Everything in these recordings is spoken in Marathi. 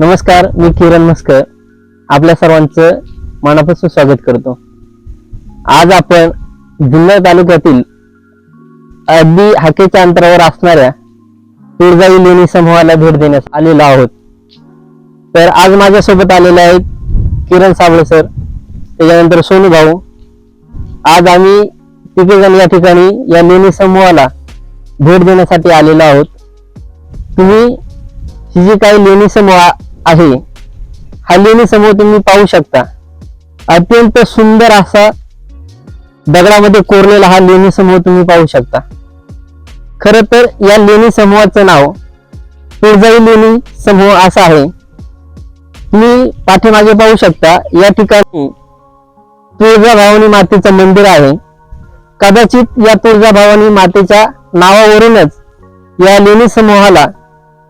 नमस्कार मी किरण मस्कर आपल्या सर्वांचं मनापासून स्वागत करतो. आज आपण जुन्नर तालुक्यातील अगदी हाकेच्या अंतरावर असणाऱ्या तुळजाई लेणी समूहाला भेट देण्यास आलेलो आहोत. तर आज माझ्यासोबत आलेले आहेत किरण साबळे सर त्याच्यानंतर सोनू भाऊ. आज आम्ही तिथे जण या ठिकाणी या लेणी समूहाला भेट देण्यासाठी आलेलो आहोत. तुम्ही ही जी काही लेणी समूह आहे हा लेणी समूह तुम्ही पाहू शकता. अत्यंत सुंदर असा दगडामध्ये कोरलेला हा लेणी समूह तुम्ही पाहू शकता. खर तर या लेणी समूहाचं नाव तुळजाई लेणी समूह असं आहे. तुम्ही पाठीमागे पाहू शकता या ठिकाणी तुळजाभवानी मातेचं मंदिर आहे. कदाचित या तुळजाभवानी मातेच्या नावावरूनच या लेणी समूहाला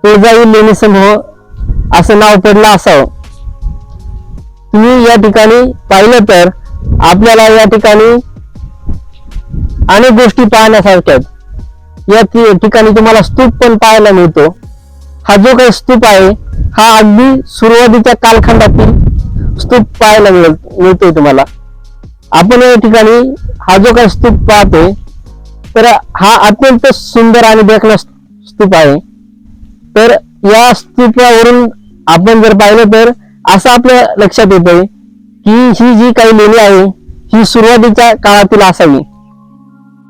तुळजाई लेणी समूह असं नाव पडलं असावं तुम्ही या ठिकाणी पाहिलं तर आपल्याला या ठिकाणी अनेक गोष्टी पाहण्यासारख्या आहेत. या ठिकाणी तुम्हाला स्तूप पण पाहायला मिळतो. हा जो काही स्तूप आहे हा अगदी सुरुवातीच्या कालखंडातील स्तूप पाहायला मिळत मिळतोय तुम्हाला. आपण या ठिकाणी हा जो काही स्तूप पाहतोय तर हा अत्यंत सुंदर आणि देखणा स्तूप आहे. तर या अस्तित्वावरून आपण जर पाहिलं तर असं आपल्या लक्षात येतंय की ही जी काही लेणी आहे ही सुरुवातीच्या काळातील असावी.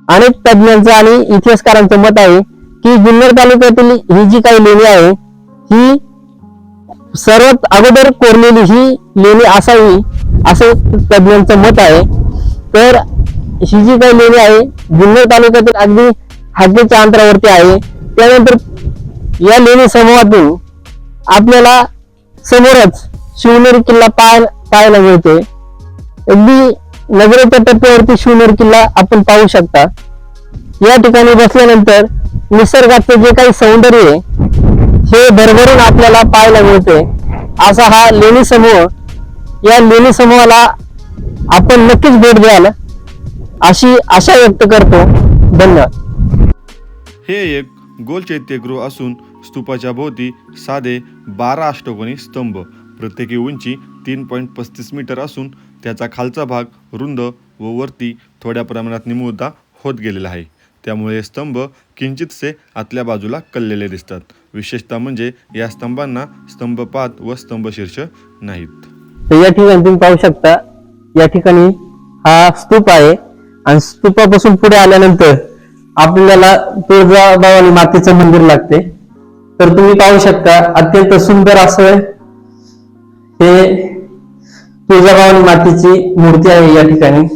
अनेक तज्ञांचं आणि इतिहासकारांचं मत आहे की जुन्नर तालुक्यातील ही जी काही लेणी आहे ही सर्वात अगोदर कोरलेली ही लेणी असावी असं तज्ञांचं मत आहे. तर ही जी काही लेणी आहे जुन्नर तालुक्यातील अगदी हद्दीच्या अंतरावरती आहे त्यानंतर या लेणी समूहातून आपल्याला समोरच शिवनेरी किल्ला पाहायला पाहायला मिळते. अगदी नगराच्या टप्प्यावरती शिवनेरी किल्ला आपण पाहू शकता. या ठिकाणी बसल्यानंतर निसर्गाचे जे काही सौंदर्य आहे हे भरभरून आपल्याला पाहायला मिळते. असा हा लेणी समूह या लेणी समूहाला आपण नक्कीच भेट द्याल अशी आशा व्यक्त करतो. धन्यवाद. हे एक गोल चैत्यगृह असून स्तूपाच्या भोवती साधे बारा अष्टकोनी स्तंभ. प्रत्येकी उंची तीन पॉईंट पस्तीस मीटर असून त्याचा खालचा भाग रुंद व वरती थोड्या प्रमाणात निमुळता होत गेलेला आहे. त्यामुळे स्तंभ किंचितसे आतल्या बाजूला कललेले दिसतात. विशेषतः म्हणजे या स्तंभांना स्तंभपात व स्तंभशीर्ष नाहीत. तर या ठिकाणी तुम्ही पाहू शकता या ठिकाणी हा स्तूप आहे आणि स्तूपापासून पुढे आल्यानंतर आपल्याला तुळजाभवानी मातेचं मंदिर लागते. तर तुम्ही पाहू शकता अत्यंत सुंदर असं हे तुळजाभवानी मातीची मूर्ती आहे या ठिकाणी.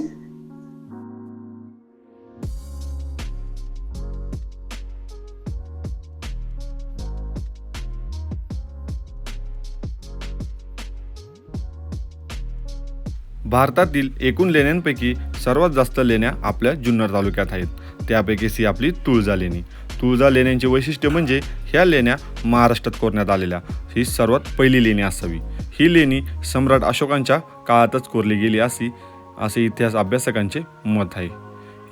भारतातील एकूण लेण्यांपैकी सर्वात जास्त लेण्या आपल्या जुन्नर तालुक्यात आहेत. त्यापैकी सी आपली तुळजा लेणी. तुळजा लेण्यांचे वैशिष्ट्य म्हणजे ह्या लेण्या महाराष्ट्रात कोरण्यात आलेल्या. ही सर्वात पहिली लेणी असावी. ही लेणी सम्राट अशोकांच्या काळातच कोरली गेली असी असे इतिहास अभ्यासकांचे मत आहे.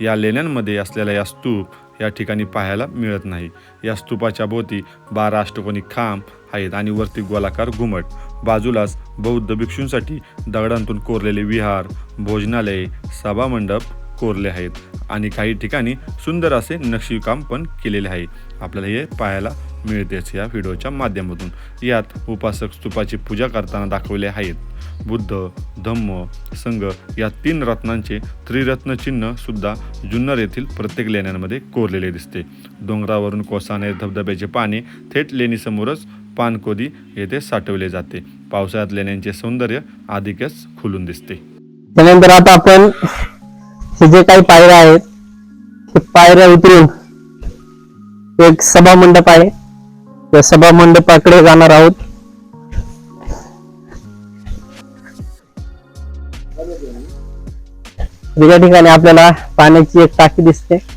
या लेण्यांमध्ये असलेला या स्तूप या ठिकाणी पाहायला मिळत नाही. या स्तूपाच्या भोवती बारा अष्टकोनी खांब आहेत आणि वरती गोलाकार घुमट. बाजूलाच बौद्ध भिक्षूंसाठी दगडांतून कोरलेले विहार भोजनालय सभामंडप कोरले आहेत. आणि काही ठिकाणी सुंदर असे नक्षीकाम पण केलेले आहे. आपल्याला हे पाहायला मिळतेच या व्हिडिओच्या माध्यमातून. यात उपासक स्तूपाची पूजा करताना दाखवले आहेत. बुद्ध धम्म संघ या तीन रत्नांचे त्रिरत्न चिन्ह सुद्धा जुन्नर येथील प्रत्येक लेण्यांमध्ये कोरलेले दिसते. डोंगरावरून कोसाने धबधब्याचे पाणी थेट लेणीसमोरच पानकोदी येथे साठवले जाते. पावसाळ्यात लेण्यांचे सौंदर्य अधिकच खुलून दिसते. त्यानंतर आता आपण हे जे काही पायऱ्या आहेत ते पायऱ्या उतरून एक सभा मंडप आहे. त्या सभा मंडपाकडे जाणार आहोत. या ठिकाणी आपल्याला पाण्याची एक टाकी दिसते.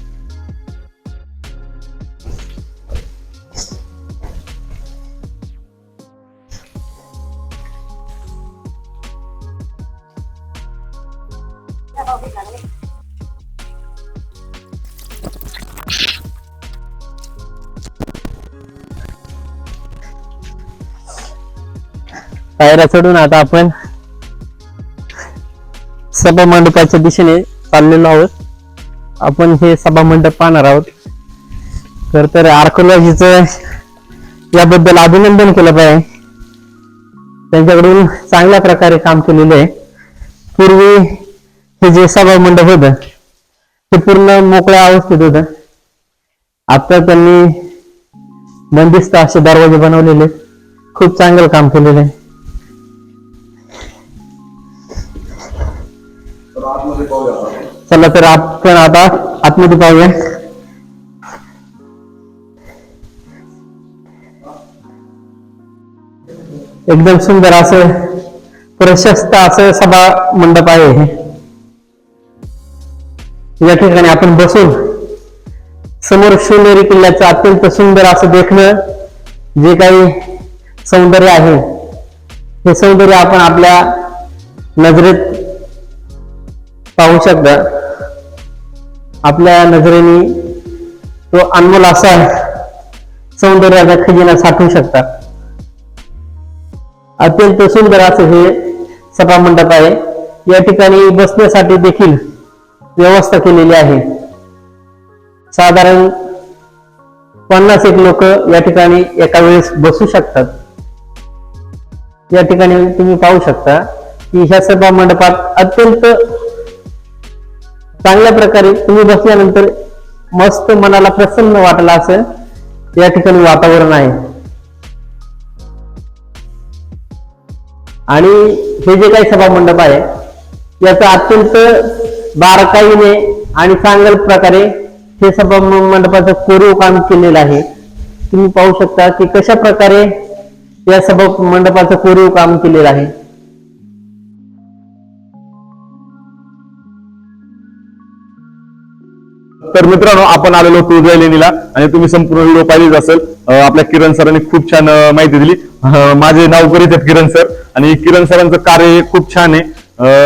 पायऱ्या चढून आता आपण सभा मंडपाच्या दिशेने चाललेलो आहोत. आपण हे सभा मंडप पाहणार आहोत. तर तर आर्कोलॉजीचं याबद्दल अभिनंदन केलं पाहिजे. त्यांच्याकडून चांगल्या प्रकारे काम केलेलं आहे. पूर्वी हे जे सभा मंडप होतं ते पूर्ण मोकळ्या अवस्थेत होतं. आता त्यांनी बंदिस्त असे दरवाजे बनवलेले खूप चांगलं काम केलेलं आहे. चला तर आपण आता आतमध्ये पाहूया एकदम सुंदर असं प्रशस्त असं सभा मंडप आहे हे. या ठिकाणी आपण बसून समोर शिवनेरी किल्ल्याचं अत्यंत सुंदर असं देखणं जे काही सौंदर्य आहे हे सौंदर्य आपण आपल्या नजरेत पाहू शकता. आपल्या नजरेने तो अनमोल असा सौंदर्याचा खजिना साठवू शकता. अत्यंत सुंदर असं हे सभा मंडप आहे. या ठिकाणी बसण्यासाठी देखील व्यवस्था केलेली आहे. साधारण पन्नास एक लोक या ठिकाणी एका वेळेस बसू शकतात. या ठिकाणी तुम्ही पाहू शकता की ह्या सभा मंडपात अत्यंत चांगल्या प्रकारे तुम्ही बसल्यानंतर मस्त मनाला प्रसन्न वाटला असं या ठिकाणी वातावरण आहे. आणि हे जे काही सभा मंडप आहे याचं अत्यंत बारकाईने आणि चांगल्या प्रकारे हे सभा मंडपाचं कोरीव काम केलेलं आहे. तुम्ही पाहू शकता की कशा प्रकारे या सभा मंडपाचं कोरीव काम केलेलं आहे. तर मित्रांनो आपण आलेलो तुळजा लेणीला आणि तुम्ही संपूर्ण व्हिडिओ पाहिलेच असेल. आपल्या किरण सरांनी खूप छान माहिती दिली. माझे नाव करीत आहेत किरण सर आणि किरण सरांचं कार्य हे खूप छान आहे.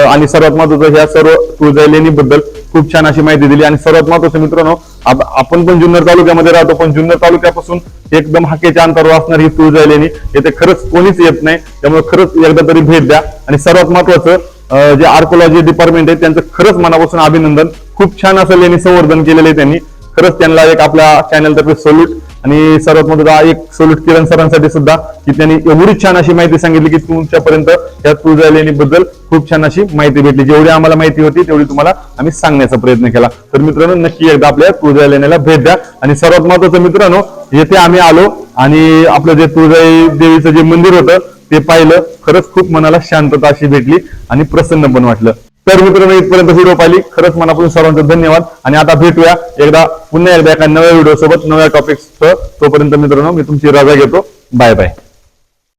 आणि सर्वात महत्वाचं ह्या सर्व तुळजा लेणीबद्दल खूप छान अशी माहिती दिली. आणि सर्वात महत्वाचं मित्रांनो आपण पण जुन्नर तालुक्यामध्ये राहतो पण जुन्नर तालुक्यापासून एकदम हाकेच्या अंतरावर असणार ही तुळजाई लेणी येथे खरंच कोणीच येत नाही त्यामुळे खरंच एकदा तरी भेट द्या. आणि सर्वात महत्वाचं जे आर्कोलॉजी डिपार्टमेंट आहे त्यांचं खरंच मनापासून अभिनंदन. खूप छान असं लेणी संवर्धन केलेलं आहे त्यांनी. खरंच त्यांना एक आपल्या चॅनल तर्फे सोल्यूट आणि सर्वात महत्त्वाचा एक सोल्यूट किरण सरांसाठी सुद्धा की त्यांनी एवढी छान अशी माहिती सांगितली की तुमच्यापर्यंत या तुळजा लेणीबद्दल खूप छान अशी माहिती भेटली. जेवढी आम्हाला माहिती होती तेवढी तुम्हाला आम्ही सांगण्याचा प्रयत्न केला. तर मित्रांनो नक्की एकदा आपल्या तुळजा लेण्याला भेट द्या. आणि सर्वात महत्वाचं मित्रांनो येथे आम्ही आलो आणि आपलं जे तुळजाई देवीचं जे मंदिर होतं ते पाहिलं. खरंच खूप मनाला शांतता अशी भेटली आणि प्रसन्न पण वाटलं. तर मित्रांनो इथपर्यंत व्हिडिओ पाहिली. खरंच मनापासून सर्वांचं धन्यवाद. आणि आता भेटूया एकदा पुन्हा एकदा एका नव्या व्हिडिओ सोबत नव्या टॉपिक्स तोपर्यंत मित्रांनो मी तुमची रजा घेतो. Bye bye.